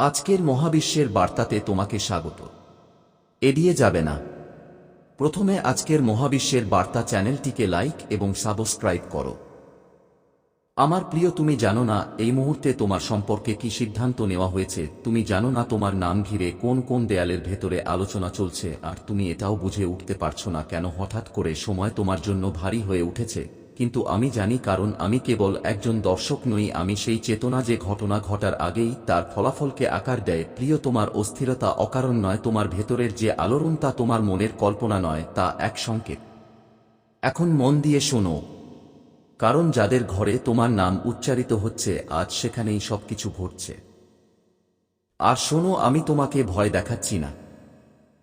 আজকের মহাবিশ্বের বার্তাতে তোমাকে স্বাগত। এড়িয়ে যাবে না। প্রথমে আজকের মহাবিশ্বের বার্তা চ্যানেলটিকে লাইক এবং সাবস্ক্রাইব করো। আমার প্রিয়, তুমি জানো না এই মুহূর্তে তোমার সম্পর্কে কি সিদ্ধান্ত নেওয়া হয়েছে? তুমি জানো না তোমার নাম ঘিরে কোন কোন দেয়ালের ভেতরে আলোচনা চলছে? আর তুমি এটাও বুঝে উঠতে পারছ না কেন হঠাৎ করে সময় তোমার জন্য ভারী হয়ে উঠেছে? কিন্তু আমি জানি কারণ আমি কেবল একজন দর্শক নই, আমি সেই চেতনা যে ঘটনা ঘটার আগেই তার ফলাফলকে আকার দেয়। প্রিয়, তোমার অস্থিরতা অকারণ নয়, তোমার ভেতরের যে আলোড়ন তা তোমার মনের কল্পনা নয়, তা এক সংকেত। এখন মন দিয়ে শোনো। কারণ যাদের ঘরে তোমার নাম উচ্চারিত হচ্ছে, আজ সেখানেই সবকিছু ঘটছে। আর শোনো, আমি তোমাকে ভয় দেখাচ্ছি না।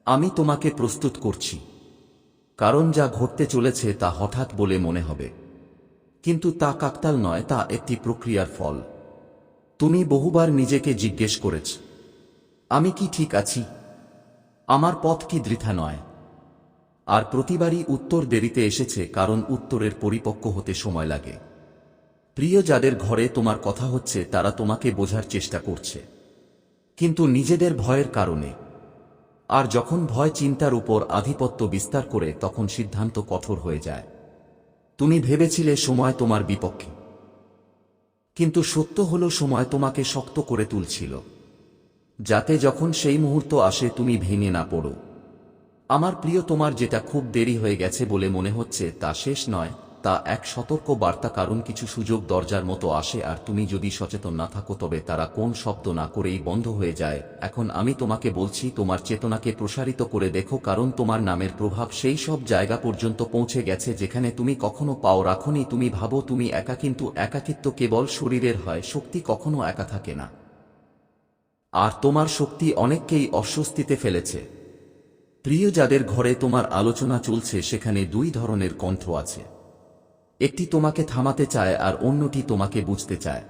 আমি তোমাকে প্রস্তুত করছি। কারণ যা ঘটতে চলেছে তা হঠাৎ বলে মনে হবে। কিন্তু তা কাকতাল নয়, তা একটি প্রক্রিয়ার ফল। তুমি বহুবার নিজেকে জিজ্ঞেস করেছ, আমি কি ঠিক আছি? আমার পথ কি দৃথা নয়? আর প্রতিবারই উত্তর দেরিতে এসেছে, কারণ উত্তরের পরিপক্ক হতে সময় লাগে। প্রিয় যাদের ঘরে তোমার কথা হচ্ছে, তারা তোমাকে বোঝার চেষ্টা করছে। কিন্তু নিজেদের ভয়ের কারণে। আর যখন ভয় চিন্তার উপর আধিপত্য বিস্তার করে, তখন সিদ্ধান্ত কঠোর হয়ে যায়। তুমি ভেবেছিলে সময় তোমার বিপক্ষে। কিন্তু সত্য হল সময় তোমাকে শক্ত করে তুলছিল। যাতে যখন সেই মুহূর্ত আসে তুমি ভেঙে না পড়ো। আমার প্রিয়, তোমার যেটা খুব দেরি হয়ে গেছে বলে মনে হচ্ছে তা শেষ নয়। তা এক সতর্ক বার্তা কারণ কিছু সুযোগ দরজার মতো আসে, আর তুমি যদি সচেতন না থাকো, তবে তারা কোন শব্দ না করেই বন্ধ হয়ে যায়। এখন আমি তোমাকে বলছি, তোমার চেতনাকে প্রসারিত করে দেখো, কারণ তোমার নামের প্রভাব সেই সব জায়গা পর্যন্ত পৌঁছে গেছে যেখানে তুমি কখনো পাও রাখনি। তুমি ভাবো তুমি একা, কিন্তু একাকিত্ব কেবল শরীরের হয়, শক্তি কখনো একা থাকে না। আর তোমার শক্তি অনেককেই অস্বস্তিতে ফেলেছে। প্রিয়, যাদের ঘরে তোমার আলোচনা চলছে, সেখানে দুই ধরনের কণ্ঠ আছে। একটি তোমাকে থামাতে চায় আর অন্যটি তোমাকে বুঝতে চায়।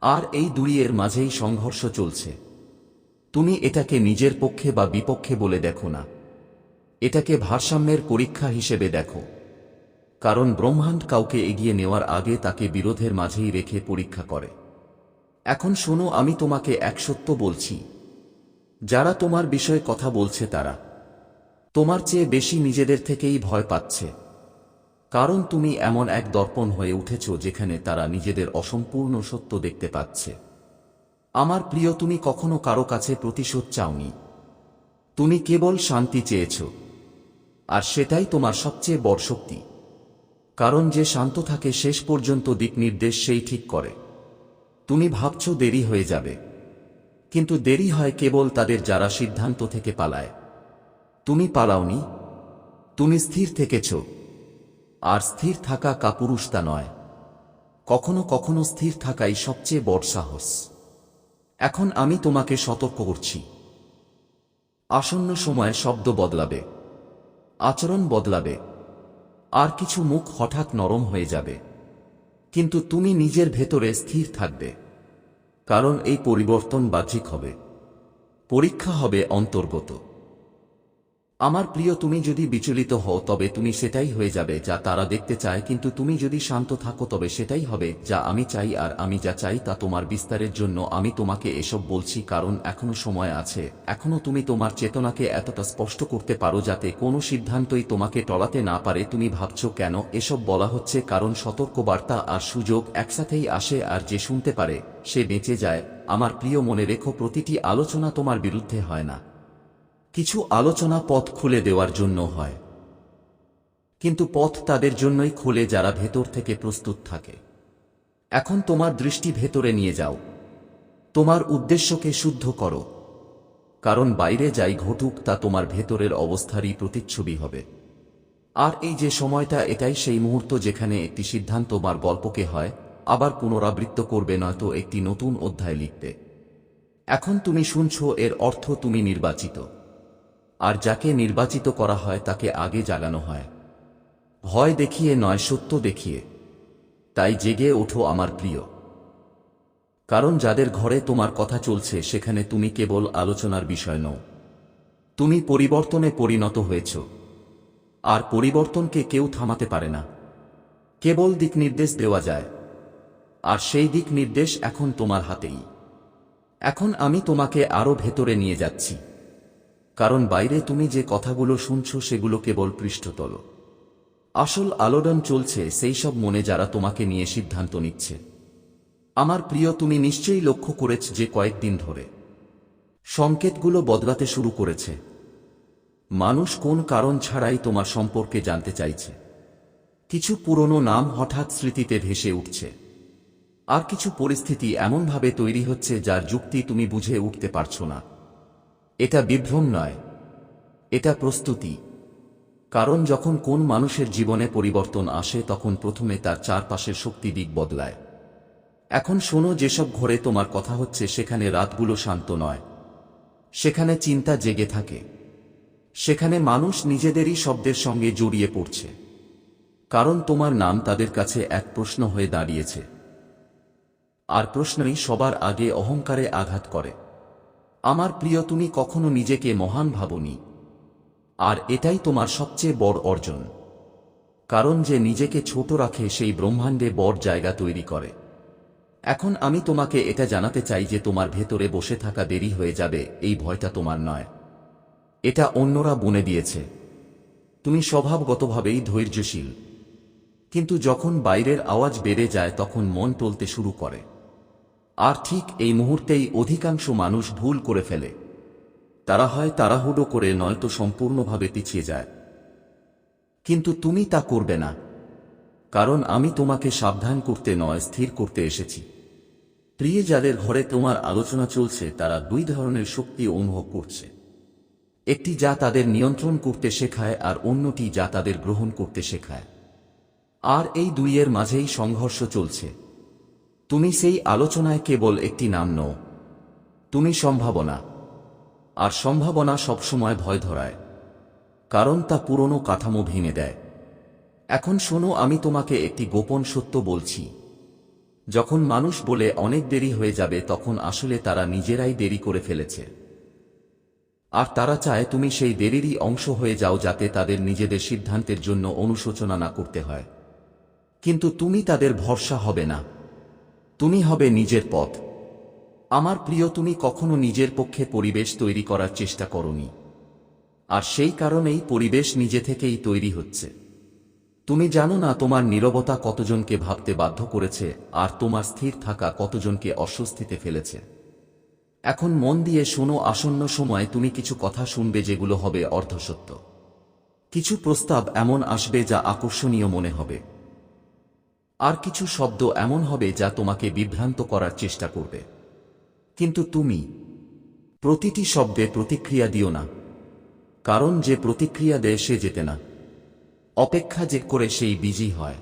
আর এই দুইয়ের মাঝেই সংঘর্ষ চলছে। তুমি এটাকে নিজের পক্ষে বা বিপক্ষে বলে দেখো না। এটাকে ভারসাম্যের পরীক্ষা হিসেবে দেখো। কারণ ব্রহ্মাণ্ড কাউকে এগিয়ে নেওয়ার আগে তাকে বিরোধের মাঝেই রেখে পরীক্ষা করে। এখন শোনো, আমি তোমাকে এক সত্য বলছি। যারা তোমার বিষয়ে কথা বলছে তারা। তোমার চেয়ে বেশি নিজেদের থেকেই ভয় পাচ্ছে। কারণ তুমি এমন এক দর্পণ হয়ে উঠেছ যেখানে তারা নিজেদের অসম্পূর্ণ সত্য দেখতে পাচ্ছে। আমার প্রিয়, তুমি কখনো কারও কাছে প্রতিশোধ চাওনি। তুমি কেবল শান্তি চেয়েছ। আর সেটাই তোমার সবচেয়ে বড় শক্তি। কারণ যে শান্ত থাকে শেষ পর্যন্ত দিক নির্দেশ সেই ঠিক করে। তুমি ভাবছ দেরি হয়ে যাবে। কিন্তু দেরি হয় কেবল তাদের যারা সিদ্ধান্ত থেকে পালায়। তুমি পালাওনি। তুমি স্থির থেকেছ। আর স্থির থাকা কাপুরুষতা নয়। কখনো কখনো স্থির থাকাই সবচেয়ে বড় সাহস। এখন আমি তোমাকে সতর্ক করছি। আসন্ন সময়ে শব্দ বদলাবে। আচরণ বদলাবে। আর কিছু মুখ হঠাৎ নরম হয়ে যাবে। কিন্তু তুমি নিজের ভেতরে স্থির থাকবে। কারণ এই পরিবর্তন বাহ্যিক হবে। পরীক্ষা হবে অন্তর্গত। আমার প্রিয়, তুমি যদি বিচলিত হও, তবে তুমি সেটাই হয়ে যাবে যা তারা দেখতে চায়। কিন্তু তুমি যদি শান্ত থাকো, তবে সেটাই হবে যা আমি চাই, আর আমি যা চাই তা তোমার বিস্তারের জন্য আমি তোমাকে এসব বলছি, কারণ এখনও সময় আছে। এখনও তুমি তোমার চেতনাকে এতটা স্পষ্ট করতে পারো যাতে কোনো সিদ্ধান্তই তোমাকে টলাতে না পারে। তুমি ভাবছ, কেন এসব বলা হচ্ছে? কারণ সতর্কবার্তা আর সুযোগ একসাথেই আসে, আর যে শুনতে পারে সে বেঁচে যায়। আমার প্রিয়, মনে রেখো, প্রতিটি আলোচনা তোমার বিরুদ্ধে হয় না। কিছু আলোচনা পথ খুলে দেওয়ার জন্য হয়। কিন্তু পথ তাদের জন্যই খুলে যারা ভেতর থেকে প্রস্তুত থাকে। এখন তোমার দৃষ্টি ভেতরে নিয়ে যাও। তোমার উদ্দেশ্যকে শুদ্ধ করো। কারণ বাইরে যাই ঘটুক তা তোমার ভেতরের অবস্থারই প্রতিচ্ছবি হবে। আর এই যে সময়টা, এটাই সেই মুহূর্ত যেখানে একটি সিদ্ধান্ত তোমার গল্পকে হয়, আবার পুনরাবৃত্ত করবে নয়তো একটি নতুন অধ্যায় লিখতে এখন তুমি শুনছ, এর অর্থ তুমি নির্বাচিত। আর যাকে নির্বাচিত করা হয় তাকে আগে জাগানো হয়। ভয় দেখিয়ে নয়, সত্য দেখিয়ে। তাই জেগে ওঠো আমার প্রিয়। কারণ যাদের ঘরে তোমার কথা চলছে, সেখানে তুমি কেবল আলোচনার বিষয় নও। তুমি পরিবর্তনে পরিণত হয়েছ। আর পরিবর্তনকে কেউ থামাতে পারে না। কেবল দিক নির্দেশ দেওয়া যায়। আর সেই দিক নির্দেশ এখন তোমার হাতেই। এখন আমি তোমাকে আরও ভেতরে নিয়ে যাচ্ছি। কারণ বাইরে তুমি যে কথাগুলো শুনছো সেগুলো কেবল পৃষ্ঠতল। আসল আলোড়ন চলছে সেই সব মনে যারা তোমাকে নিয়ে সিদ্ধান্ত নিচ্ছে। আমার প্রিয়, তুমি নিশ্চয়ই লক্ষ্য করেছ যে কয়েকদিন ধরে সংকেতগুলো বদলাতে শুরু করেছে। মানুষ কোন কারণ ছাড়াই তোমার সম্পর্কে জানতে চাইছে। কিছু পুরনো নাম হঠাৎ স্মৃতিতে ভেসে উঠছে। আর কিছু পরিস্থিতি এমনভাবে তৈরি হচ্ছে যার যুক্তি তুমি বুঝে উঠতে পারছ না। এটা বিভ্রম নয়, এটা প্রস্তুতি। কারণ যখন কোন মানুষের জীবনে পরিবর্তন আসে, তখন প্রথমে তার চারপাশের শক্তি দিক বদলায়। এখন শোনো, যেসব ঘরে তোমার কথা হচ্ছে, সেখানে রাতগুলো শান্ত নয়। সেখানে চিন্তা জেগে থাকে। সেখানে মানুষ নিজেদেরই শব্দের সঙ্গে জড়িয়ে পড়ছে। কারণ তোমার নাম তাদের কাছে এক প্রশ্ন হয়ে দাঁড়িয়েছে। আর প্রশ্নই সবার আগে অহংকারে আঘাত করে। আমার প্রিয়, তুমি কখনো নিজেকে মহান ভাবনি। আর এটাই তোমার সবচেয়ে বড় অর্জন। কারণ যে নিজেকে ছোট রাখে, সেই ব্রহ্মাণ্ডে বড় জায়গা তৈরি করে। এখন আমি তোমাকে এটা জানাতে চাই যে তোমার ভেতরে বসে থাকা দেরি হয়ে যাবে, এই ভয়টা তোমার নয়। এটা অন্যরা বনে দিয়েছে। তুমি স্বভাবগতভাবেই ধৈর্যশীল। কিন্তু যখন বাইরের আওয়াজ বেড়ে যায়, তখন মন টলতে শুরু করে। আর ঠিক এই মুহূর্তেই অধিকাংশ মানুষ ভুল করে ফেলে। তারা হয় তাড়াহুড়ো করে নয়তো সম্পূর্ণভাবে পিছিয়ে যায়। কিন্তু তুমি তা করবে না। কারণ আমি তোমাকে সাবধান করতে নয়, স্থির করতে এসেছি। প্রিয় যাদের ঘরে তোমার আলোচনা চলছে, তারা দুই ধরনের শক্তি অনুভব করছে। একটি যা তাদের নিয়ন্ত্রণ করতে শেখায় আর অন্যটি যা তাদের গ্রহণ করতে শেখায়। আর এই দুইয়ের মাঝেই সংঘর্ষ চলছে। তুমি সেই আলোচনায় কেবল একটি নাম নও। তুমি সম্ভাবনা। আর সম্ভাবনা সবসময় ভয় ধরায়। কারণ তা পুরনো কাঠামো ভেঙে দেয়। এখন শোনো, আমি তোমাকে একটি গোপন সত্য বলছি। যখন মানুষ বলে অনেক দেরি হয়ে যাবে, তখন আসলে তারা নিজেরাই দেরি করে ফেলেছে। আর তারা চায় তুমি সেই দেরিরই অংশ হয়ে যাও, যাতে তাদের নিজেদের সিদ্ধান্তের জন্য অনুশোচনা না করতে হয়। কিন্তু তুমি তাদের ভরসা হবে না। তুমি হবে নিজের পথ। আমার প্রিয়, তুমি কখনো নিজের পক্ষে পরিবেশ তৈরি করার চেষ্টা করনি। আর সেই কারণেই পরিবেশ নিজে থেকেই তৈরি হচ্ছে। তুমি জানো না তোমার নীরবতা কতজনকে ভাবতে বাধ্য করেছে, আর তোমার স্থির থাকা কতজনকে অস্বস্তিতে ফেলেছে। এখন মন দিয়ে শোনো, আসন্ন সময়ে তুমি কিছু কথা শুনবে যেগুলো হবে অর্ধসত্য। কিছু প্রস্তাব এমন আসবে যা আকর্ষণীয় মনে হবে। আর কিছু শব্দ এমন হবে যা তোমাকে বিভ্রান্ত করার চেষ্টা করবে। কিন্তু তুমি প্রতিটি শব্দে প্রতিক্রিয়া দিও না, কারণ যে প্রতিক্রিয়া দেয় সে যেতে না। অপেক্ষা যে করে সেই বিজি হয়।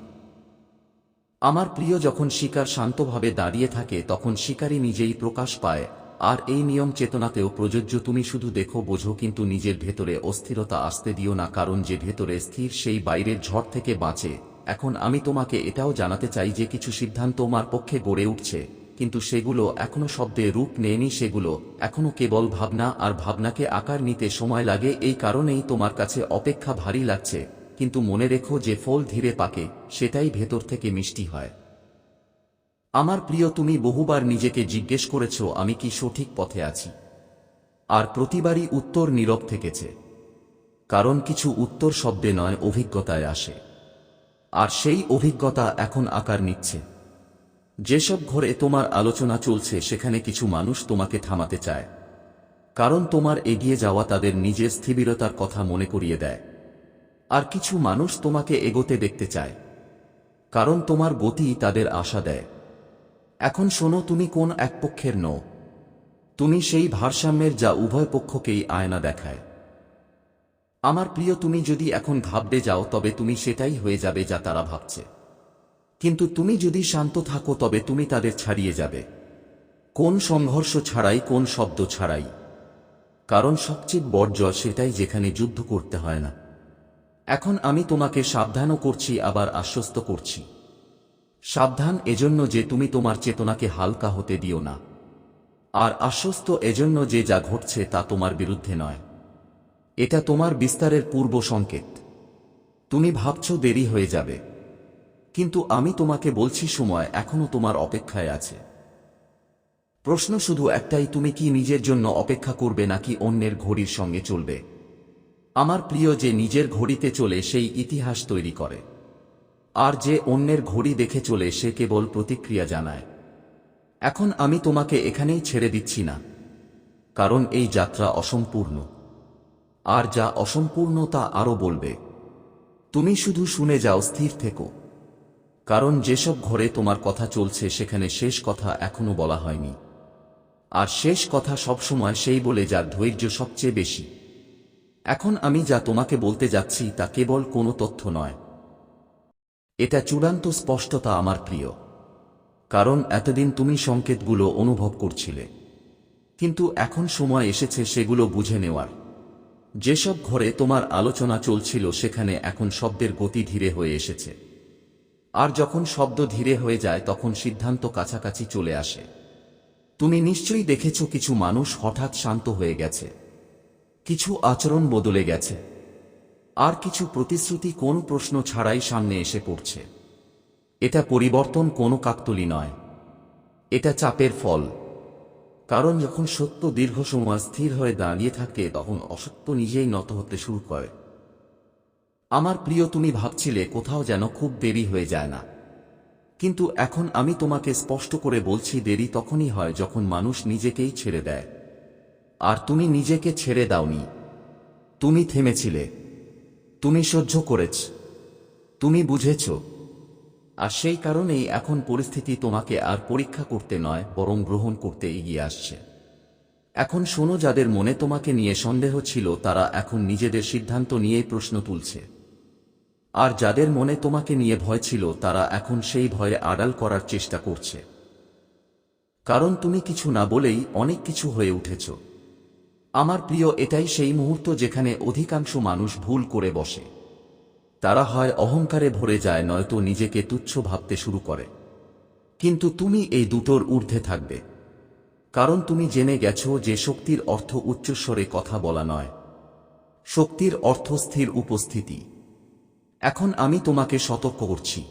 আমার প্রিয় যখন শিকার শান্তভাবে দাঁড়িয়ে থাকে, তখন শিকারী নিজেই প্রকাশ পায়, আর এই নিয়ম চেতনাতেও প্রযোজ্য, তুমি শুধু দেখো, বোঝো, কিন্তু নিজের ভেতরে অস্থিরতা আসতে দিও না, কারণ যে ভেতরে স্থির, সেই বাইরের ঝড় থেকে বাঁচে। এখন আমি তোমাকে এটাও জানাতে চাই যে কিছু সিদ্ধান্ত তোমার পক্ষে গড়ে উঠছে, কিন্তু সেগুলো এখনও শব্দে রূপ নেয়নি, সেগুলো এখনও কেবল ভাবনা আর ভাবনাকে আকার নিতে সময় লাগে, এই কারণেই তোমার কাছে অপেক্ষা ভারী লাগছে, কিন্তু মনে রেখো যে ফল ধীরে পাকে, সেটাই ভেতর থেকে মিষ্টি হয়। আমার প্রিয়, তুমি বহুবার নিজেকে জিজ্ঞেস করেছ আমি কি সঠিক পথে আছি। আর প্রতিবারই উত্তর নীরব থেকেছে, কারণ কিছু উত্তর শব্দে নয়, অভিজ্ঞতায় আসে। আর সেই অভিজ্ঞতা এখন আকার নিচ্ছে। যেসব ঘরে তোমার আলোচনা চলছে, সেখানে কিছু মানুষ তোমাকে থামাতে চায়। কারণ তোমার এগিয়ে যাওয়া তাদের নিজের স্থিবিরতার কথা মনে করিয়ে দেয়। আর কিছু মানুষ তোমাকে এগোতে দেখতে চায়। কারণ তোমার গতি তাদের আশা দেয়। এখন শোনো, তুমি কোন এক পক্ষের নও। তুমি সেই ভারসাম্যের যা উভয় পক্ষকেই আয়না দেখায়। আমার প্রিয়, তুমি যদি এখন ভাববে যাও, তবে তুমি সেটাই হয়ে যাবে যা তারা ভাবছে। কিন্তু তুমি যদি শান্ত থাকো, তবে তুমি তাদের ছাড়িয়ে যাবে। কোন সংঘর্ষ ছাড়াই, কোন শব্দ ছাড়াই। কারণ সবচেয়ে বড় জয় সেটাই যেখানে যুদ্ধ করতে হয় না। এখন আমি তোমাকে সাবধানও করছি, আবার আশ্বস্ত করছি। সাবধান এজন্য যে তুমি তোমার চেতনাকে হালকা হতে দিও না। আর আশ্বস্ত এজন্য যে যা ঘটছে তা তোমার বিরুদ্ধে নয়। এটা তোমার বিস্তারের পূর্ব সংকেত। তুমি ভাবছ দেরি হয়ে যাবে। কিন্তু আমি তোমাকে বলছি সময় এখনও তোমার অপেক্ষায় আছে। প্রশ্ন শুধু একটাই, তুমি কি নিজের জন্য অপেক্ষা করবে নাকি অন্যের ঘড়ির সঙ্গে চলবে? আমার প্রিয়, যে নিজের ঘড়িতে চলে সেই ইতিহাস তৈরি করে। আর যে অন্যের ঘড়ি দেখে চলে সে কেবল প্রতিক্রিয়া জানায়। এখন আমি তোমাকে এখানেই ছেড়ে দিচ্ছি না। কারণ এই যাত্রা অসম্পূর্ণ। আর যা অসম্পূর্ণ তা আরও বলবে। তুমি শুধু শুনে যাও, স্থির থেকো। কারণ যেসব ঘরে তোমার কথা চলছে, সেখানে শেষ কথা এখনও বলা হয়নি। আর শেষ কথা সবসময় সেই বলে যার ধৈর্য সবচেয়ে বেশি। এখন আমি যা তোমাকে বলতে যাচ্ছি, তা কেবল কোনো তথ্য নয়। এটা চূড়ান্ত স্পষ্টতা আমার প্রিয়। কারণ এতদিন তুমি সংকেতগুলো অনুভব করছিলে। কিন্তু এখন সময় এসেছে সেগুলো বুঝে নেওয়ার। যেসব ঘরে তোমার আলোচনা চলছিল, সেখানে এখন শব্দের গতি ধীরে হয়ে এসেছে। আর যখন শব্দ ধীরে হয়ে যায়, তখন সিদ্ধান্ত কাছাকাছি চলে আসে। তুমি নিশ্চয়ই দেখেছ কিছু মানুষ হঠাৎ শান্ত হয়ে গেছে। কিছু আচরণ বদলে গেছে। আর কিছু প্রতিশ্রুতি কোন প্রশ্ন ছাড়াই সামনে এসে পড়ছে। এটা পরিবর্তন কোনো কাকতলি নয়। এটা চাপের ফল। কারণ যখন সত্য দীর্ঘ সময় স্থির হয়ে দাঁড়িয়ে থাকে, তখন অসত্য নিজেই নত হতে শুরু করে। আমার প্রিয়, তুমি ভাবছিলে কোথাও যেন খুব দেরি হয়ে যায় না। কিন্তু এখন আমি তোমাকে স্পষ্ট করে বলছি, দেরি তখনই হয় যখন মানুষ নিজেকেই ছেড়ে দেয়। আর তুমি নিজেকে ছেড়ে দাওনি। তুমি থেমেছিলে। তুমি সহ্য করেছ। তুমি বুঝেছ। আর সেই কারণেই এখন পরিস্থিতি তোমাকে আর পরীক্ষা করতে নয়, বরং গ্রহণ করতে এগিয়ে আসছে। এখন শোনো, যাদের মনে তোমাকে নিয়ে সন্দেহ ছিল, তারা এখন নিজেদের সিদ্ধান্ত নিয়েই প্রশ্ন তুলছে। আর যাদের মনে তোমাকে নিয়ে ভয় ছিল, তারা এখন সেই ভয়ে আড়াল করার চেষ্টা করছে। কারণ তুমি কিছু না বলেই অনেক কিছু হয়ে উঠেছ। আমার প্রিয়, এটাই সেই মুহূর্ত যেখানে অধিকাংশ মানুষ ভুল করে বসে। তারা হয় অহংকারে ভরে যায় নয়তো নিজেকে তুচ্ছ ভাবতে শুরু করে। কিন্তু তুমি এই দুটোর ঊর্ধ্বে থাকবে। কারণ তুমি জেনে গেছো যে শক্তির অর্থ উচ্চস্বরে কথা বলা নয়। শক্তির অর্থ স্থির উপস্থিতি। এখন আমি তোমাকে সতর্ক করছি।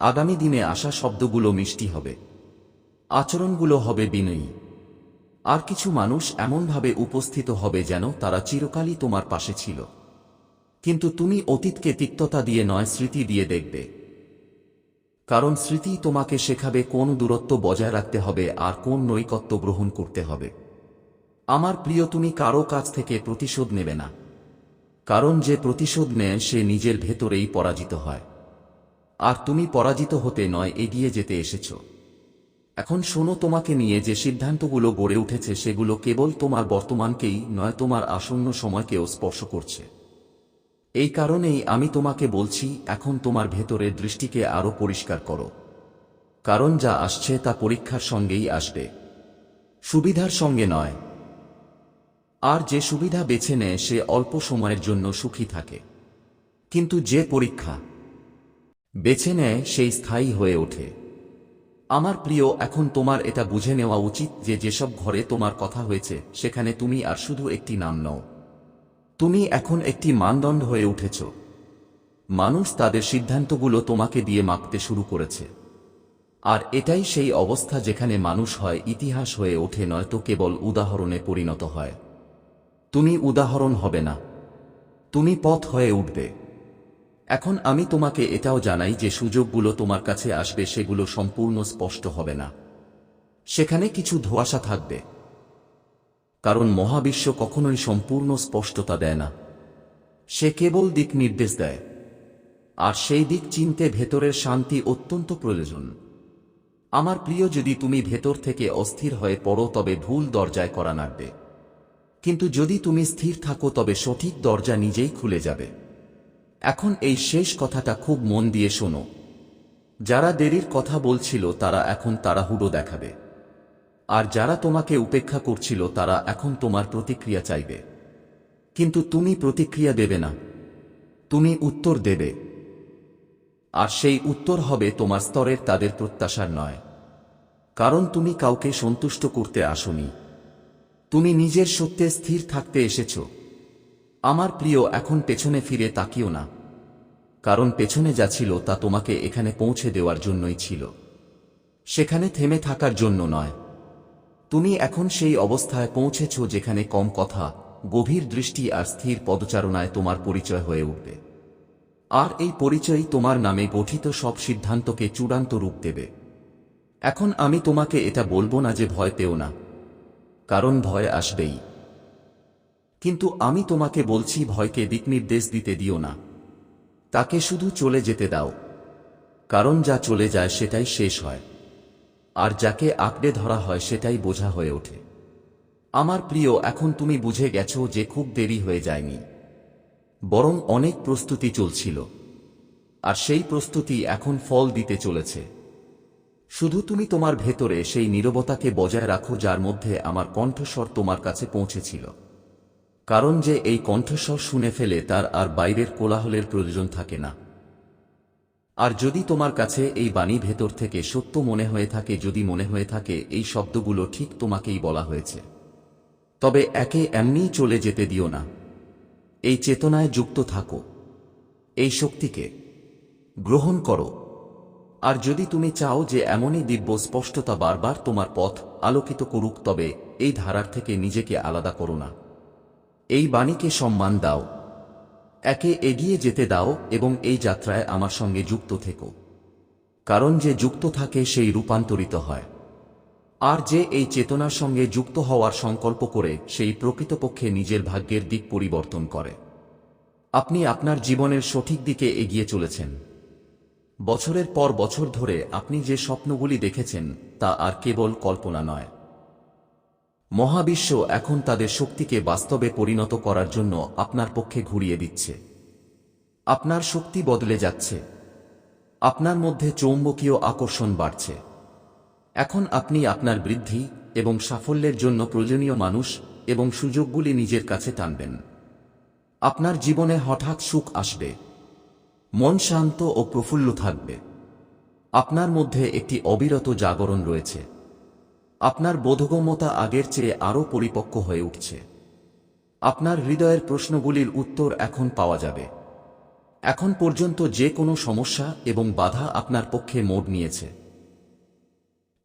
আগামী দিনে আসা শব্দগুলো মিষ্টি হবে। আচরণগুলো হবে বিনয়ী। আর কিছু মানুষ এমনভাবে উপস্থিত হবে যেন তারা চিরকালই তোমার পাশে ছিল। কিন্তু তুমি অতীতকে তিক্ততা দিয়ে নয়, স্মৃতি দিয়ে দেখবে। কারণ স্মৃতি তোমাকে শেখাবে কোন দূরত্ব বজায় রাখতে হবে আর কোন নৈকত্য গ্রহণ করতে হবে। আমার প্রিয়, তুমি কারও কাছ থেকে প্রতিশোধ নেবে না। কারণ যে প্রতিশোধ নেয়, সে নিজের ভেতরেই পরাজিত হয়। আর তুমি পরাজিত হতে নয়, এগিয়ে যেতে এসেছ। এখন শোনো তোমাকে নিয়ে যে সিদ্ধান্তগুলো গড়ে উঠেছে, সেগুলো কেবল তোমার বর্তমানকেই নয়, তোমার আসন্ন সময়কেও স্পর্শ করছে। এই কারণেই আমি তোমাকে বলছি, এখন তোমার ভেতরের দৃষ্টিকে আরও পরিষ্কার করো। কারণ যা আসছে তা পরীক্ষার সঙ্গেই আসবে। সুবিধার সঙ্গে নয়। আর যে সুবিধা বেছে নেয়, সে অল্প সময়ের জন্য সুখী থাকে। কিন্তু যে পরীক্ষা বেছে নেয়, সেই স্থায়ী হয়ে ওঠে। আমার প্রিয়, এখন তোমার এটা বুঝে নেওয়া উচিত যে যেসব ঘরে তোমার কথা হয়েছে, সেখানে তুমি আর শুধু একটি নাম নও। তুমি এখন একটি মানদণ্ড হয়ে উঠেছ। মানুষ তাদের সিদ্ধান্তগুলো তোমাকে দিয়ে মাপতে শুরু করেছে। আর এটাই সেই অবস্থা যেখানে মানুষ হয় ইতিহাস হয়ে ওঠে নয়তো কেবল উদাহরণে পরিণত হয়। তুমি উদাহরণ হবে না। তুমি পথ হয়ে উঠবে। এখন আমি তোমাকে এটাও জানাই যে সুযোগগুলো তোমার কাছে আসবে সেগুলো সম্পূর্ণ স্পষ্ট হবে না। সেখানে কিছু ধোয়াশা থাকবে। কারণ মহাবিশ্ব কখনোই সম্পূর্ণ স্পষ্টতা দেয় না। সে কেবল দিক নির্দেশ দেয়। আর সেই দিক চিনতে ভেতরের শান্তি অত্যন্ত প্রয়োজন। আমার প্রিয়, যদি তুমি ভেতর থেকে অস্থির হয়ে পড়ো, তবে ভুল দরজায় করা নাড়বে। কিন্তু যদি তুমি স্থির থাকো, তবে সঠিক দরজা নিজেই খুলে যাবে। এখন এই শেষ কথাটা খুব মন দিয়ে শোনো। যারা দেরির কথা বলছিল, তারা এখন তাড়াহুড়ো দেখাবে। আর যারা তোমাকে উপেক্ষা করছিল তারা এখন তোমার প্রতিক্রিয়া চাইবে। কিন্তু তুমি প্রতিক্রিয়া দেবে না। তুমি উত্তর দেবে। আর সেই উত্তর হবে তোমার স্তরের তাদের প্রত্যাশার নয়। কারণ তুমি কাউকে সন্তুষ্ট করতে আসনি। তুমি নিজের সত্যে স্থির থাকতে এসেছ। আমার প্রিয়, এখন পেছনে ফিরে তাকিও না। কারণ পেছনে যা ছিল তা তোমাকে এখানে পৌঁছে দেওয়ার জন্যই ছিল। সেখানে থেমে থাকার জন্য নয়। তুমি এখন সেই অবস্থায় পৌঁছেছ যেখানে কম কথা, গভীর দৃষ্টি আর স্থির পদচারণায় তোমার পরিচয় হয়ে উঠবে। আর এই পরিচয় তোমার নামে গঠিত সব সিদ্ধান্তকে চূড়ান্ত রূপ দেবে। এখন আমি তোমাকে এটা বলব না যে ভয় পেও না, কারণ ভয় আসবেই। কিন্তু আমি তোমাকে বলছি ভয়কে দিকনির্দেশ দিতে দিও না। তাকে শুধু চলে যেতে দাও, কারণ যা চলে যায় সেটাই শেষ হয়। আর যাকে আঁকড়ে ধরা হয় সেটাই বোঝা হয়ে ওঠে। আমার প্রিয়, এখন তুমি বুঝে গেছো যে খুব দেরি হয়ে যায়নি। বরং অনেক প্রস্তুতি চলছিল। আর সেই প্রস্তুতি এখন ফল দিতে চলেছে। শুধু তুমি তোমার ভেতরে সেই নীরবতাকে বজায় রাখো যার মধ্যে আমার কণ্ঠস্বর তোমার কাছে পৌঁছেছিল। কারণ যে এই কণ্ঠস্বর শুনে ফেলে তার আর বাইরের কোলাহলের প্রয়োজন থাকে না। আর যদি তোমার কাছে এই বাণী ভেতর থেকে সত্য মনে হয়ে থাকে, যদি মনে হয়ে থাকে, এই শব্দগুলো ঠিক তোমাকেই বলা হয়েছে। তবে একে এমনিই চলে যেতে দিও না। এই চেতনায় যুক্ত থাকো। এই শক্তিকে গ্রহণ করো। আর যদি তুমি চাও যে এমনই দিব্য স্পষ্টতা বারবার তোমার পথ আলোকিত করুক, তবে এই ধারার থেকে নিজেকে আলাদা করো না। এই বাণীকে সম্মান দাও। একে এগিয়ে যেতে দাও এবং এই যাত্রায় আমার সঙ্গে যুক্ত থেকো। কারণ যে যুক্ত থাকে সেই রূপান্তরিত হয়। আর যে এই চেতনার সঙ্গে যুক্ত হওয়ার সংকল্প করে সেই প্রকৃতপক্ষে নিজের ভাগ্যের দিক পরিবর্তন করে। আপনি আপনার জীবনের সঠিক দিকে এগিয়ে চলেছেন। বছরের পর বছর ধরে আপনি যে স্বপ্নগুলি দেখেছেন তা আর কেবল কল্পনা নয়। মহাবিশ্ব এখন তাদের শক্তিকে বাস্তবে পরিণত করার জন্য আপনার পক্ষে ঘুরিয়ে দিচ্ছে। আপনার শক্তি বদলে যাচ্ছে। আপনার মধ্যে চৌম্বকীয় আকর্ষণ বাড়ছে। এখন আপনি আপনার বৃদ্ধি এবং সাফল্যের জন্য প্রয়োজনীয় মানুষ এবং সুযোগগুলি নিজের কাছে টানবেন। আপনার জীবনে হঠাৎ সুখ আসবে। মন শান্ত ও প্রফুল্ল থাকবে। আপনার মধ্যে একটি অবিরত জাগরণ রয়েছে। আপনার বোধগম্যতা আগের চেয়ে আরও পরিপক্ক হয়ে উঠছে। আপনার হৃদয়ের প্রশ্নগুলির উত্তর এখন পাওয়া যাবে। এখন পর্যন্ত যে কোনো সমস্যা এবং বাধা আপনার পক্ষে মোড় নিয়েছে।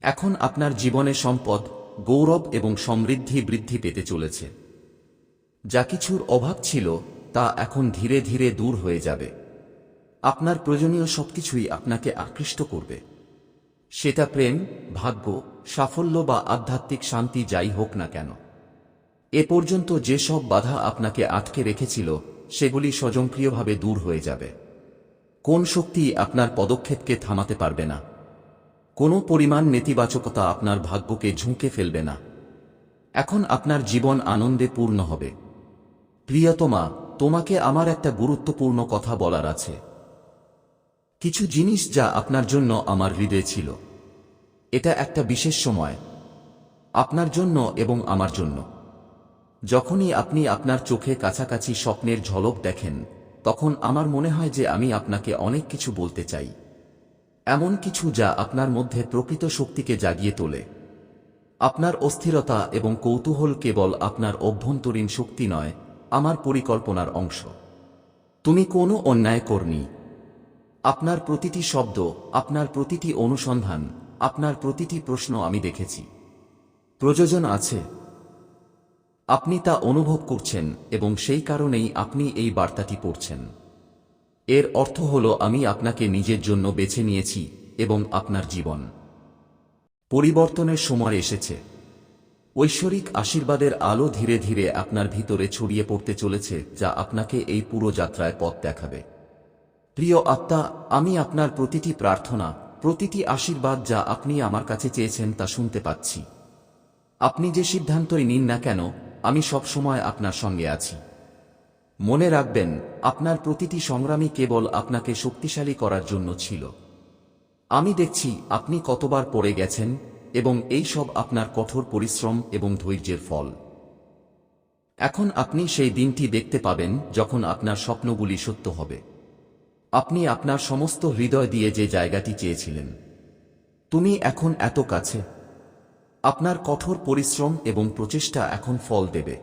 এখন আপনার জীবনে সম্পদ, গৌরব এবং সমৃদ্ধি বৃদ্ধি পেতে চলেছে। যা কিছুর অভাব ছিল, তা এখন ধীরে ধীরে দূর হয়ে যাবে। আপনার প্রয়োজনীয় সবকিছুই আপনাকে আকৃষ্ট করবে। সেটা প্রেম, ভাগ্য সাফল্য বা আধ্যাত্মিক শান্তি যাই হোক না কেন। এ পর্যন্ত যেসব বাধা আপনাকে আটকে রেখেছিল, সেগুলি স্বজনপ্রিয়ভাবে দূর হয়ে যাবে। কোন শক্তি আপনার পদক্ষেপকে থামাতে পারবে না। কোনো পরিমাণ নেতিবাচকতা আপনার ভাগ্যকে ঝুঁকে ফেলবে না। এখন আপনার জীবন আনন্দে পূর্ণ হবে। প্রিয়তমা, তোমাকে আমার একটা গুরুত্বপূর্ণ কথা বলার আছে। কিছু জিনিস যা আপনার জন্য আমার হৃদয়ে ছিল। এটা একটা বিশেষ সময়। আপনার জন্য এবং আমার জন্য। যখনই আপনি আপনার চোখে কাছাকাছি স্বপ্নের ঝলক দেখেন, তখন আমার মনে হয় যে আমি আপনাকে অনেক কিছু বলতে চাই। এমন কিছু যা আপনার মধ্যে প্রকৃত শক্তিকে জাগিয়ে তোলে। আপনার অস্থিরতা এবং কৌতূহল কেবল আপনার অভ্যন্তরীণ শক্তি নয়, আমার পরিকল্পনার অংশ। তুমি কোনো অন্যায় করনি। আপনার প্রতিটি শব্দ, আপনার প্রতিটি অনুসন্ধান আপনার প্রতিটি প্রশ্ন আমি দেখেছি। প্রযোজন আছে। আপনি তা অনুভব করছেন এবং সেই কারণেই আপনি এই বার্তাটি পড়ছেন। এর অর্থ হল আমি আপনাকে নিজের জন্য বেছে নিয়েছি এবং আপনার জীবন। পরিবর্তনের সময় এসেছে। ঐশ্বরিক আশীর্বাদের আলো ধীরে ধীরে আপনার ভিতরে ছড়িয়ে পড়তে চলেছে, যা আপনাকে এই পুরো যাত্রায় পথ দেখাবে। প্রিয় আত্মা, আমি আপনার প্রতিটি প্রার্থনা প্রতিটি আশীর্বাদ যা আপনি আমার কাছে চেয়েছেন তা শুনতে পাচ্ছি। আপনি যে সিদ্ধান্তই নিন না কেন, আমি সবসময় আপনার সঙ্গে আছি। মনে রাখবেন, আপনার প্রতিটি সংগ্রামই কেবল আপনাকে শক্তিশালী করার জন্য ছিল। আমি দেখছি আপনি কতবার পড়ে গেছেন, এবং এই সব আপনার কঠোর পরিশ্রম এবং ধৈর্যের ফল। এখন আপনি সেই দিনটি দেখতে পাবেন যখন আপনার স্বপ্নগুলি সত্য হবে। আপনি আপনার সমস্ত হৃদয় দিয়ে যে জায়গাটি চেয়েছিলেন। তুমি এখন এত কাছে। আপনার কঠোর পরিশ্রম এবং প্রচেষ্টা এখন ফল দেবে।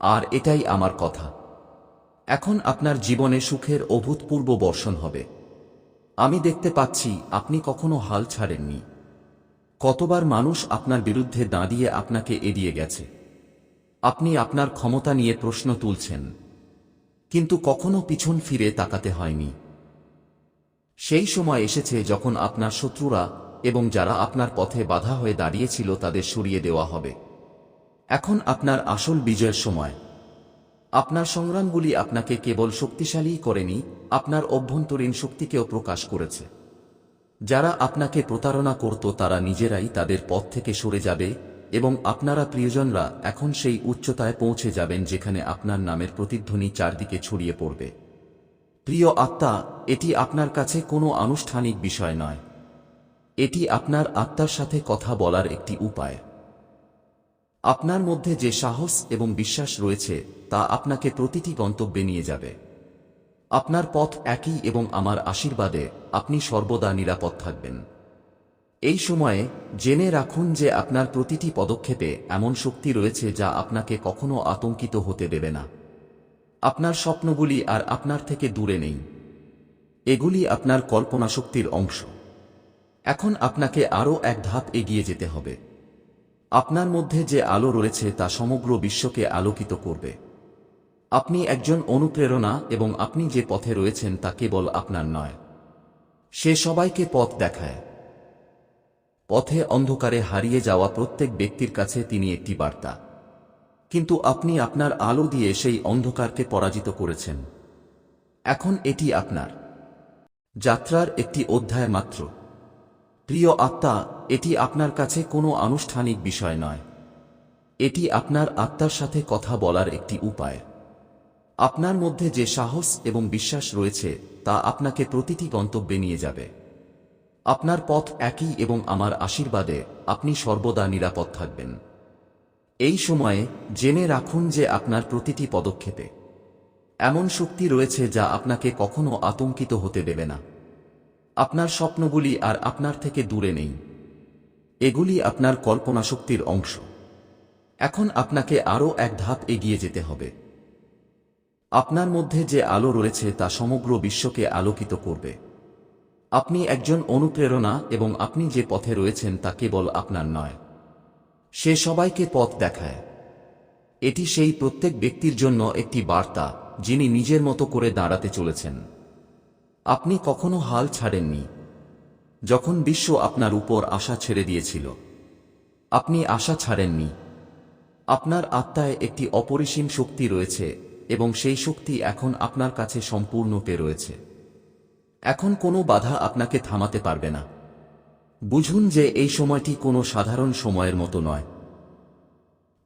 আর এটাই আমার কথা। এখন আপনার জীবনে সুখের অভূতপূর্ব বর্ষণ হবে। আমি দেখতে পাচ্ছি, আপনি কখনো হাল ছাড়েননি। কতবার মানুষ আপনার বিরুদ্ধে দাঁড়িয়ে আপনাকে এড়িয়ে গেছে। আপনি আপনার ক্ষমতা নিয়ে প্রশ্ন তুলছেন। কিন্তু কখনো পিছন ফিরে তাকাতে হয়নি। সেই সময় এসেছে যখন আপনার শত্রুরা এবং যারা আপনার পথে বাধা হয়ে দাঁড়িয়েছিল তাদের সরিয়ে দেওয়া হবে। এখন আপনার আসল বিজয়ের সময়। আপনার সংগ্রামগুলি আপনাকে কেবল শক্তিশালীই করেনি, আপনার অভ্যন্তরীণ শক্তিকেও প্রকাশ করেছে। যারা আপনাকে প্রতারণা করত তারা নিজেরাই তাদের পথ থেকে সরে যাবে এবং আপনারা প্রিয়জনরা এখন সেই উচ্চতায় পৌঁছে যাবেন যেখানে আপনার নামের প্রতিধ্বনি চারদিকে ছড়িয়ে পড়বে। প্রিয় আত্মা, এটি আপনার কাছে কোনো আনুষ্ঠানিক বিষয় নয়। এটি আপনার আত্মার সাথে কথা বলার একটি উপায়। আপনার মধ্যে যে সাহস এবং বিশ্বাস রয়েছে, তা আপনাকে প্রতিটি গন্তব্যে নিয়ে যাবে। আপনার পথ একই এবং আমার আশীর্বাদে আপনি সর্বদা নিরাপদ থাকবেন। এই সময়ে জেনে রাখুন যে আপনার প্রতিটি পদক্ষেপে এমন শক্তি রয়েছে যা আপনাকে কখনো আতঙ্কিত হতে দেবে না। আপনার স্বপ্নগুলি আর আপনার থেকে দূরে নেই। এগুলি আপনার কল্পনা শক্তির অংশ। এখন আপনাকে আরও এক ধাপ এগিয়ে যেতে হবে। আপনার মধ্যে যে আলো রয়েছে তা সমগ্র বিশ্বকে আলোকিত করবে। আপনি একজন অনুপ্রেরণা এবং আপনি যে পথে রয়েছেন তা কেবল আপনার নয়। সে সবাইকে পথ দেখায়। পথে অন্ধকারে হারিয়ে যাওয়া প্রত্যেক ব্যক্তির কাছে তিনি একটি বার্তা। কিন্তু আপনি আপনার আলো দিয়ে সেই অন্ধকারকে পরাজিত করেছেন। এখন এটি আপনার। যাত্রার একটি অধ্যায় মাত্র। প্রিয় আত্মা, এটি আপনার কাছে কোনো আনুষ্ঠানিক বিষয় নয়। এটি আপনার আত্মার সাথে কথা বলার একটি উপায়। আপনার মধ্যে যে সাহস এবং বিশ্বাস রয়েছে, তা আপনাকে প্রতিটি গন্তব্যে নিয়ে যাবে। আপনার পথ একই এবং আমার আশীর্বাদে আপনি সর্বদা নিরাপদ থাকবেন। এই সময়ে জেনে রাখুন যে আপনার প্রতিটি পদক্ষেপে এমন শক্তি রয়েছে যা আপনাকে কখনো আতঙ্কিত হতে দেবে না। আপনার স্বপ্নগুলি আর আপনার থেকে দূরে নেই। এগুলি আপনার কল্পনা শক্তির অংশ। এখন আপনাকে আরও এক ধাপ এগিয়ে যেতে হবে। আপনার মধ্যে যে আলো রয়েছে তা সমগ্র বিশ্বকে আলোকিত করবে। আপনি একজন অনুপ্রেরণা এবং আপনি যে পথে রয়েছেন তা কেবল আপনার নয়। সে সবাইকে পথ দেখায়। এটি সেই প্রত্যেক ব্যক্তির জন্য একটি বার্তা, যিনি নিজের মতো করে দাঁড়াতে চলেছেন। আপনি কখনো হাল ছাড়েননি। যখন বিশ্ব আপনার উপর আশা ছেড়ে দিয়েছিল, আপনি আশা ছাড়েননি। আপনার আত্মায় একটি অপরিসীম শক্তি রয়েছে এবং সেই শক্তি এখন আপনার কাছে সম্পূর্ণতে রয়েছে। এখন কোনো বাধা আপনাকে থামাতে পারবে না। বুঝুন যে এই সময়টি কোনো সাধারণ সময়ের মতো নয়।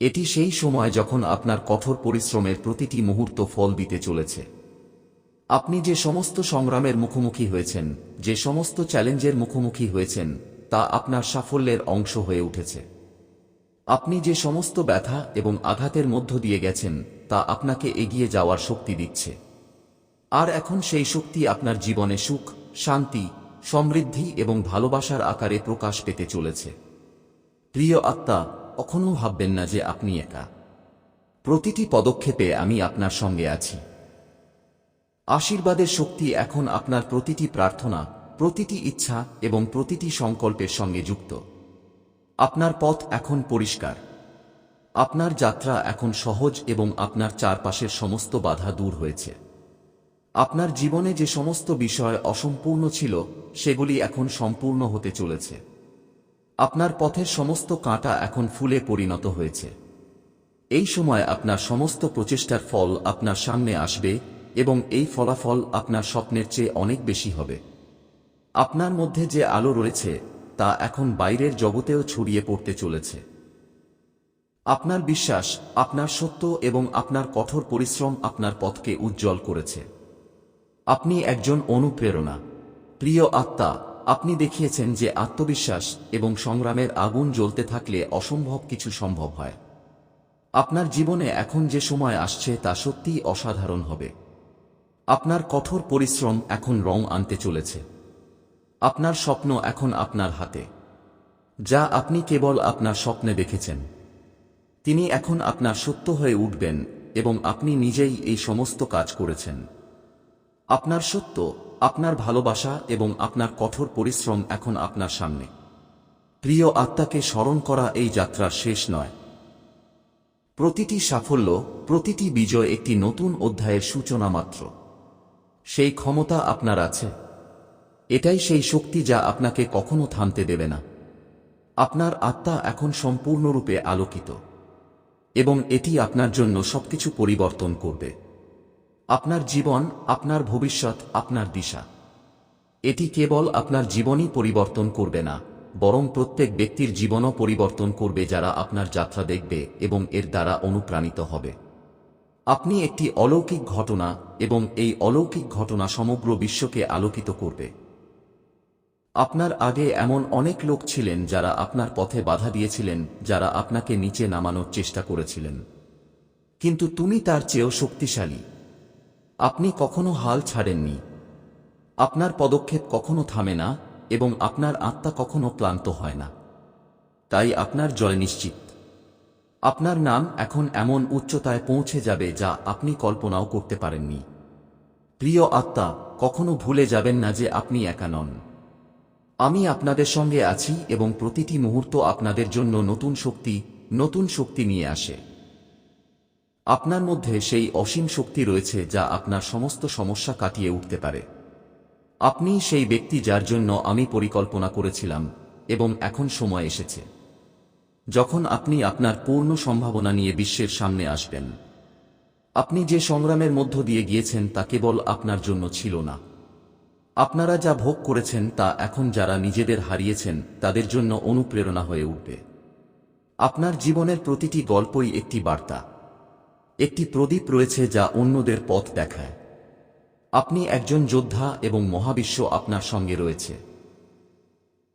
এটি সেই সময় যখন আপনার কঠোর পরিশ্রমের প্রতিটি মুহূর্ত ফল দিতে চলেছে। আপনি যে সমস্ত সংগ্রামের মুখোমুখি হয়েছেন, যে সমস্ত চ্যালেঞ্জের মুখোমুখি হয়েছেন, তা আপনার সাফল্যের অংশ হয়ে উঠেছে। আপনি যে সমস্ত ব্যথা এবং আঘাতের মধ্য দিয়ে গেছেন, তা আপনাকে এগিয়ে যাওয়ার শক্তি দিচ্ছে। আর এখন সেই শক্তি আপনার জীবনে সুখ, শান্তি, সমৃদ্ধি এবং ভালোবাসার আকারে প্রকাশ পেতে চলেছে। প্রিয় আত্মা, কখনো ভাববেন না যে আপনি একা। প্রতিটি পদক্ষেপে আমি আপনার সঙ্গে আছি। আশীর্বাদের শক্তি এখন আপনার প্রতিটি প্রার্থনা, প্রতিটি ইচ্ছা এবং প্রতিটি সংকল্পের সঙ্গে যুক্ত। আপনার পথ এখন পরিষ্কার। আপনার যাত্রা এখন সহজ এবং আপনার চারপাশের সমস্ত বাধা দূর হয়েছে। আপনার জীবনে যে সমস্ত বিষয় অসম্পূর্ণ ছিল, সেগুলি এখন সম্পূর্ণ হতে চলেছে। আপনার পথের সমস্ত কাঁটা এখন ফুলে পরিণত হয়েছে। এই সময় আপনার সমস্ত প্রচেষ্টার ফল আপনার সামনে আসবে এবং এই ফলাফল আপনার স্বপ্নের চেয়ে অনেক বেশি হবে। আপনার মধ্যে যে আলো রয়েছে, তা এখন বাইরের জগতেও ছড়িয়ে পড়তে চলেছে। আপনার বিশ্বাস, আপনার সত্য এবং আপনার কঠোর পরিশ্রম আপনার পথকে উজ্জ্বল করেছে। আপনি একজন অনুপ্রেরণা। প্রিয় আত্মা, আপনি দেখিয়েছেন যে আত্মবিশ্বাস এবং সংগ্রামের আগুন জ্বলতে থাকলে অসম্ভব কিছু সম্ভব হয়। আপনার জীবনে এখন যে সময় আসছে তা সত্যিই অসাধারণ হবে। আপনার কঠোর পরিশ্রম এখন রং আনতে চলেছে। আপনার স্বপ্ন এখন আপনার হাতে। যা আপনি কেবল আপনার স্বপ্নে দেখেছেন। তিনি এখন আপনার সত্য হয়ে উঠবেন এবং আপনি নিজেই এই সমস্ত কাজ করেছেন। আপনার সত্য, আপনার ভালোবাসা এবং আপনার কঠোর পরিশ্রম এখন আপনার সামনে। প্রিয় আত্মাকে স্মরণ করা এই যাত্রার শেষ নয়। প্রতিটি সাফল্য, প্রতিটি বিজয় একটি নতুন অধ্যায়ের সূচনা মাত্র। সেই ক্ষমতা আপনার আছে। এটাই সেই শক্তি যা আপনাকে কখনো থামতে দেবে না। আপনার আত্মা এখন সম্পূর্ণরূপে আলোকিত। এবং এটি আপনার জন্য সবকিছু পরিবর্তন করবে। আপনার জীবন, আপনার ভবিষ্যৎ, আপনার দিশা। এটি কেবল আপনার জীবনই পরিবর্তন করবে না, বরং প্রত্যেক ব্যক্তির জীবনও পরিবর্তন করবে যারা আপনার যাত্রা দেখবে এবং এর দ্বারা অনুপ্রাণিত হবে। আপনি একটি অলৌকিক ঘটনা এবং এই অলৌকিক ঘটনা সমগ্র বিশ্বকে আলোকিত করবে। আপনার আগে এমন অনেক লোক ছিলেন যারা আপনার পথে বাধা দিয়েছিলেন, যারা আপনাকে নিচে নামানোর চেষ্টা করেছিলেন। কিন্তু তুমি তার চেয়েও শক্তিশালী। আপনি কখনো হাল ছাড়েননি। আপনার পদক্ষেপ কখনো থামে না এবং আপনার আত্মা কখনো ক্লান্ত হয় না। তাই আপনার জয় নিশ্চিত। আপনার নাম এখন এমন উচ্চতায় পৌঁছে যাবে যা আপনি কল্পনাও করতে পারেননি। প্রিয় আত্মা, কখনো ভুলে যাবেন না যে আপনি একা নন। আমি আপনাদের সঙ্গে আছি এবং প্রতিটি মুহূর্ত আপনাদের জন্য নতুন শক্তি নতুন শক্তি নিয়ে আসে। আপনার মধ্যে সেই অসীম শক্তি রয়েছে যা আপনার সমস্ত সমস্যা কাটিয়ে উঠতে পারে। আপনি সেই ব্যক্তি যার জন্য আমি পরিকল্পনা করেছিলাম এবং এখন সময় এসেছে। যখন আপনি আপনার পূর্ণ সম্ভাবনা নিয়ে বিশ্বের সামনে আসবেন। আপনি যে সংগ্রামের মধ্য দিয়ে গিয়েছেন তা কেবল আপনার জন্য ছিল না। আপনারা যা ভোগ করেছেন তা এখন যারা নিজেদের হারিয়েছেন তাদের জন্য অনুপ্রেরণা হয়ে উঠবে। আপনার জীবনের প্রতিটি গল্পই একটি বার্তা। একটি প্রদীপ রয়েছে যা অন্যদের পথ দেখায়। আপনি একজন যোদ্ধা এবং মহাবিশ্ব আপনার সঙ্গে রয়েছে।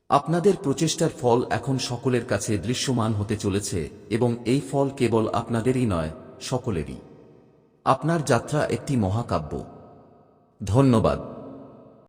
আপনাদের প্রচেষ্টার ফল এখন সকলের কাছে দৃশ্যমান হতে চলেছে এবং এই ফল কেবল আপনাদেরই নয়, সকলেরই। আপনার যাত্রা একটি মহাকাব্য। ধন্যবাদ।